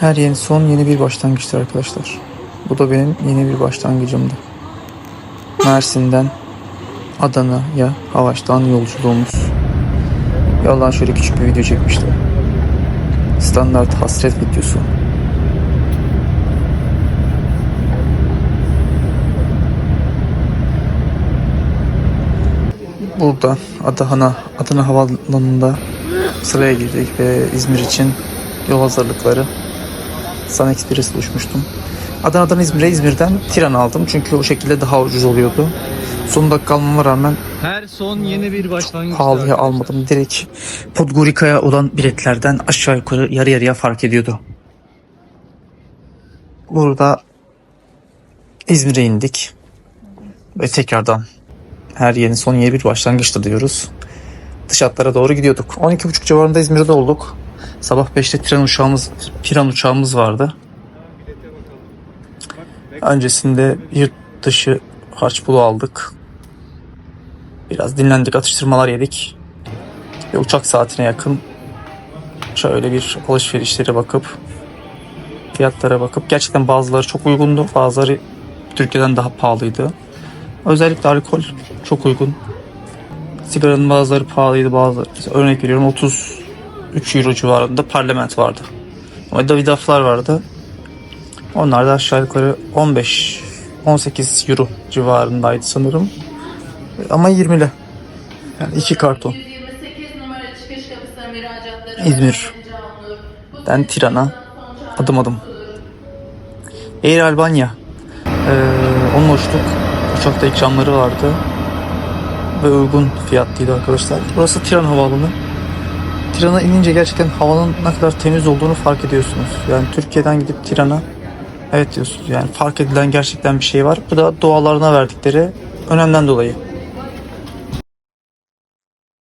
Her yeni son yeni bir başlangıçtır arkadaşlar. Bu da benim yeni bir başlangıcımdı. Mersin'den Adana'ya Havaş'tan yolculuğumuz. Yoldan şöyle küçük bir video çekmiştim. Standart hasret videosu. Burada Adana, Adana Havaalanı'nda sıraya girdik ve İzmir için yol hazırlıkları Sun Express uçmuştum. Adana'dan İzmir'e, İzmir'den tren aldım. Çünkü o şekilde daha ucuz oluyordu. Son dakika almama rağmen Her son yeni bir başlangıç. pahalıya almadım. Direkt Podgorica'ya olan biletlerden aşağı yukarı yarı yarıya fark ediyordu. Burada İzmir'e indik. Ve tekrardan her yeni son yeni bir başlangıçtır diyoruz. Dış hatlara doğru gidiyorduk. 12.30 civarında İzmir'de olduk. Sabah 5'te tren uçağımız, Piran uçağımız vardı. Öncesinde yurt dışı harç pulu aldık. Biraz dinlendik, atıştırmalar yedik. Ve uçak saatine yakın şöyle bir alışverişlere bakıp fiyatlara bakıp gerçekten bazıları çok uygundu. Bazıları Türkiye'den daha pahalıydı. Özellikle alkol çok uygun. Sigaranın bazıları pahalıydı bazıları. Örnek veriyorum 33 euro civarında parlament vardı. Ama Davidoff'lar vardı. Onlar da aşağı yukarı 15 18 euro civarındaydı sanırım. Ama 20'li. Yani iki karton. 128 numara çıkış kapısına müracaatları İzmir'den Tiran'a adım adım. Air Albania. Ee, onunla uçtuk. Uçakta ikramları vardı. Ve uygun fiyatlıydı arkadaşlar. Burası Tiran Havaalanı. Tiran'a inince gerçekten havanın ne kadar temiz olduğunu fark ediyorsunuz. Yani Türkiye'den gidip Tiran'a evet diyorsunuz. Yani fark edilen gerçekten bir şey var. Bu da doğalarına verdikleri önemden dolayı.